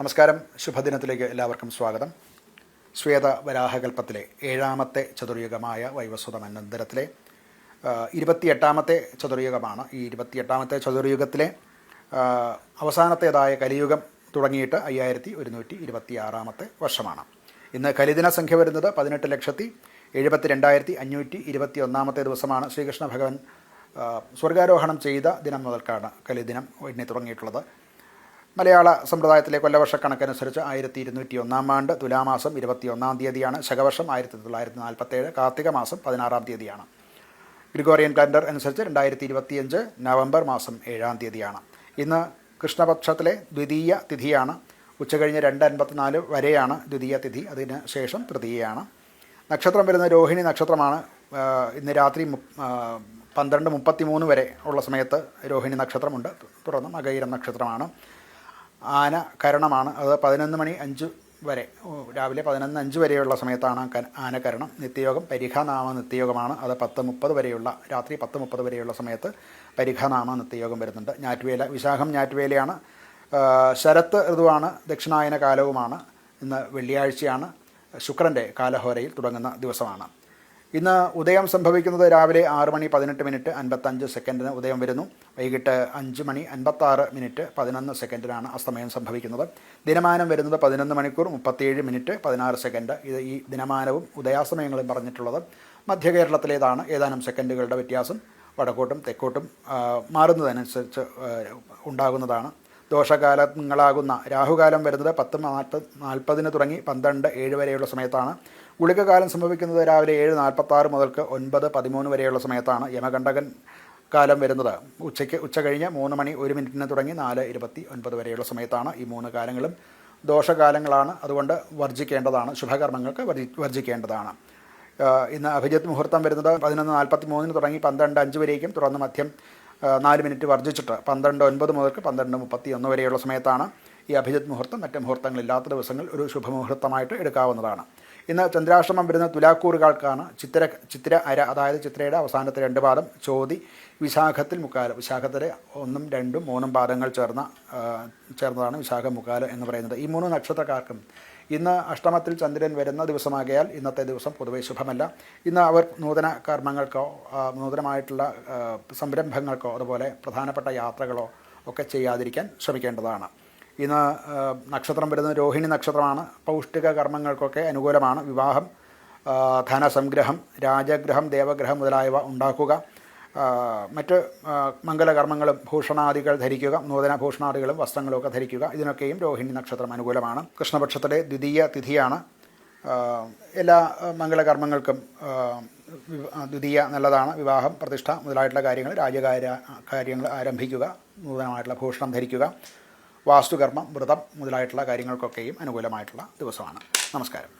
നമസ്കാരം. ശുഭദിനത്തിലേക്ക് എല്ലാവർക്കും സ്വാഗതം. ശ്വേത വരാഹകൽപ്പത്തിലെ ഏഴാമത്തെ ചതുർയുഗമായ വൈവസ്വത മന്നന്തരത്തിലെ ഇരുപത്തിയെട്ടാമത്തെ ചതുർയുഗമാണ്. ഈ ഇരുപത്തിയെട്ടാമത്തെ ചതുർയുഗത്തിലെ അവസാനത്തേതായ കലിയുഗം തുടങ്ങിയിട്ട് അയ്യായിരത്തി ഒരുന്നൂറ്റി ഇരുപത്തി ആറാമത്തെ വർഷമാണ്. ഇന്ന് കലിദിന സംഖ്യ വരുന്നത് പതിനെട്ട് ലക്ഷത്തി എഴുപത്തി രണ്ടായിരത്തി അഞ്ഞൂറ്റി ഇരുപത്തി ഒന്നാമത്തെ ദിവസമാണ് ശ്രീകൃഷ്ണ ഭഗവാൻ സ്വർഗാരോഹണം ചെയ്ത ദിനം മുതൽക്കാണ് കലിദിനം എണ്ണി തുടങ്ങിയിട്ടുള്ളത്. മലയാള സമ്പ്രദായത്തിലെ കൊല്ലവർഷ കണക്കനുസരിച്ച് ആയിരത്തി ഇരുന്നൂറ്റി ഒന്നാം ആണ്ട് തുലാമാസം ഇരുപത്തി ഒന്നാം തീയതിയാണ് ശകവർഷം ആയിരത്തി തൊള്ളായിരത്തി നാൽപ്പത്തേഴ് കാർത്തിക മാസം പതിനാറാം തീയതിയാണ്. ഗ്രിഗോറിയൻ കലണ്ടർ അനുസരിച്ച് രണ്ടായിരത്തി ഇരുപത്തിയഞ്ച് നവംബർ മാസം ഏഴാം തീയതിയാണ്. ഇന്ന് കൃഷ്ണപക്ഷത്തിലെ ദ്വിതീയ തിഥിയാണ്. ഉച്ചകഴിഞ്ഞ് രണ്ട് അൻപത്തിനാല് വരെയാണ് ദ്വിതീയ തിഥി. അതിന് ശേഷം തൃതീയയാണ്. നക്ഷത്രം വരുന്ന രോഹിണി നക്ഷത്രമാണ് ഇന്ന് രാത്രി പന്ത്രണ്ട് മുപ്പത്തി മൂന്ന് വരെ ഉള്ള സമയത്ത് രോഹിണി നക്ഷത്രമുണ്ട്. തുടർന്ന് മകയിരം നക്ഷത്രമാണ്. ആന കരണമാണ്. അത് പതിനൊന്ന് മണി അഞ്ച് വരെ. രാവിലെ പതിനൊന്ന് അഞ്ച് വരെയുള്ള സമയത്താണ് ആനകരണം നിത്യയോഗം പരിഘനാമ നിത്യയോഗമാണ്. അത് പത്ത് മുപ്പത് വരെയുള്ള രാത്രി പത്ത് മുപ്പത് വരെയുള്ള സമയത്ത് പരിഘനാമ നിത്യയോഗം വരുന്നുണ്ട്. ഞാറ്റുവേല വിശാഖം ഞാറ്റുവേലയാണ്. ശരത്ത് ഋതുവാണ് ദക്ഷിണായന കാലവുമാണ്. ഇന്ന് വെള്ളിയാഴ്ചയാണ്. ശുക്രന്റെ കാലഹോരയിൽ തുടങ്ങുന്ന ദിവസമാണ്. ഇന്ന് ഉദയം സംഭവിക്കുന്നത് രാവിലെ ആറ് മണി പതിനെട്ട് മിനിറ്റ് അൻപത്തഞ്ച് സെക്കൻഡിന് ഉദയം വരുന്നു. വൈകിട്ട് അഞ്ച് മണി അൻപത്താറ് മിനിറ്റ് പതിനൊന്ന് സെക്കൻഡിനാണ് അസ്തമയം സംഭവിക്കുന്നത്. ദിനമാനം വരുന്നത് പതിനൊന്ന് മണിക്കൂർ മുപ്പത്തിയേഴ് മിനിറ്റ് പതിനാറ് സെക്കൻഡ്. ഇത് ഈ ദിനമാനവും ഉദയാസമയങ്ങളും പറഞ്ഞിട്ടുള്ളത് മധ്യ കേരളത്തിലേതാണ്. ഏതാനും സെക്കൻഡുകളുടെ വ്യത്യാസം വടക്കോട്ടും തെക്കോട്ടും മാറുന്നതനുസരിച്ച് ഉണ്ടാകുന്നതാണ്. ദോഷകാലങ്ങളാകുന്ന രാഹുകാലം വരുന്നത് പത്ത് നാൽപ്പത് നാൽപ്പതിന് തുടങ്ങി പന്ത്രണ്ട് ഏഴ് വരെയുള്ള സമയത്താണ്. ഗുളികകാലം സംഭവിക്കുന്നത് രാവിലെ ഏഴ് നാൽപ്പത്താറ് മുതൽക്ക് ഒൻപത് പതിമൂന്ന് വരെയുള്ള സമയത്താണ് യമകണ്ഠകൻ കാലം വരുന്നത്. ഉച്ചയ്ക്ക് ഉച്ച കഴിഞ്ഞ് മൂന്ന് മണി ഒരു മിനിറ്റിന് തുടങ്ങി നാല് ഇരുപത്തി ഒൻപത് വരെയുള്ള സമയത്താണ് ഈ മൂന്ന് കാലങ്ങളും ദോഷകാലങ്ങളാണ്. അതുകൊണ്ട് വർജിക്കേണ്ടതാണ്. ശുഭകർമ്മങ്ങൾക്ക് വർജി വർജിക്കേണ്ടതാണ്. ഇന്ന് അഭിജിത്ത് മുഹൂർത്തം വരുന്നത് പതിനൊന്ന് നാൽപ്പത്തി മൂന്നിന് തുടങ്ങി പന്ത്രണ്ട് അഞ്ച് വരേക്കും തുടർന്ന് മധ്യം നാല് മിനിറ്റ് വർജിച്ചിട്ട് പന്ത്രണ്ട് ഒൻപത് മുതൽക്ക് പന്ത്രണ്ട് മുപ്പത്തി ഒന്ന് വരെയുള്ള സമയത്താണ് ഈ അഭിജിത്ത് മുഹൂർത്തം. മറ്റ് മുഹൂർത്തങ്ങളില്ലാത്ത ദിവസങ്ങൾ ഒരു ശുഭമുഹൂർത്തമായിട്ട് എടുക്കാവുന്നതാണ്. ഇന്ന് ചന്ദ്രാശ്രമം വരുന്ന തുലാക്കൂറുകൾക്കാണ് ചിത്ര ചിത്ര അര അതായത് ചിത്രയുടെ അവസാനത്തെ രണ്ട് പാദം ചോതി വിശാഖത്തിൽ മുക്കാലം. വിശാഖത്തിലെ ഒന്നും രണ്ടും മൂന്നും പാദങ്ങൾ ചേർന്ന ചേർന്നതാണ് വിശാഖ മുക്കാലം എന്ന് പറയുന്നത്. ഈ മൂന്ന് നക്ഷത്രക്കാർക്കും ഇന്ന് അഷ്ടമത്തിൽ ചന്ദ്രൻ വരുന്ന ദിവസമാകയാൽ ഇന്നത്തെ ദിവസം പൊതുവെ ശുഭമല്ല. ഇന്ന് അവർ നൂതന കർമ്മങ്ങൾക്കോ നൂതനമായിട്ടുള്ള സംരംഭങ്ങൾക്കോ അതുപോലെ പ്രധാനപ്പെട്ട യാത്രകളോ ഒക്കെ ചെയ്യാതിരിക്കാൻ ശ്രമിക്കേണ്ടതാണ്. ഇന്ന് നക്ഷത്രം വരുന്നത് രോഹിണി നക്ഷത്രമാണ്. പൗഷ്ടിക കർമ്മങ്ങൾക്കൊക്കെ അനുകൂലമാണ്. വിവാഹം ധനസംഗ്രഹം രാജഗ്രഹം ദേവഗ്രഹം മുതലായവ ഉണ്ടാക്കുക. മറ്റ് മംഗലകർമ്മങ്ങളും ഭൂഷണാദികൾ ധരിക്കുക നൂതന ഭൂഷണാദികളും വസ്ത്രങ്ങളുമൊക്കെ ധരിക്കുക. ഇതിനൊക്കെയും രോഹിണി നക്ഷത്രം അനുകൂലമാണ്. കൃഷ്ണപക്ഷത്തിലെ ദ്വിതീയ തിഥിയാണ്. എല്ലാ മംഗളകർമ്മങ്ങൾക്കും ദ്വിതീയ നല്ലതാണ്. വിവാഹം പ്രതിഷ്ഠ മുതലായിട്ടുള്ള കാര്യങ്ങൾ രാജകാര്യ കാര്യങ്ങൾ ആരംഭിക്കുക. നൂതനമായിട്ടുള്ള ഭൂഷണം ധരിക്കുക. വാസ്തുകർമ്മം വ്രതം മുതലായിട്ടുള്ള കാര്യങ്ങൾക്കൊക്കെയും അനുകൂലമായിട്ടുള്ള ദിവസമാണ്. നമസ്കാരം.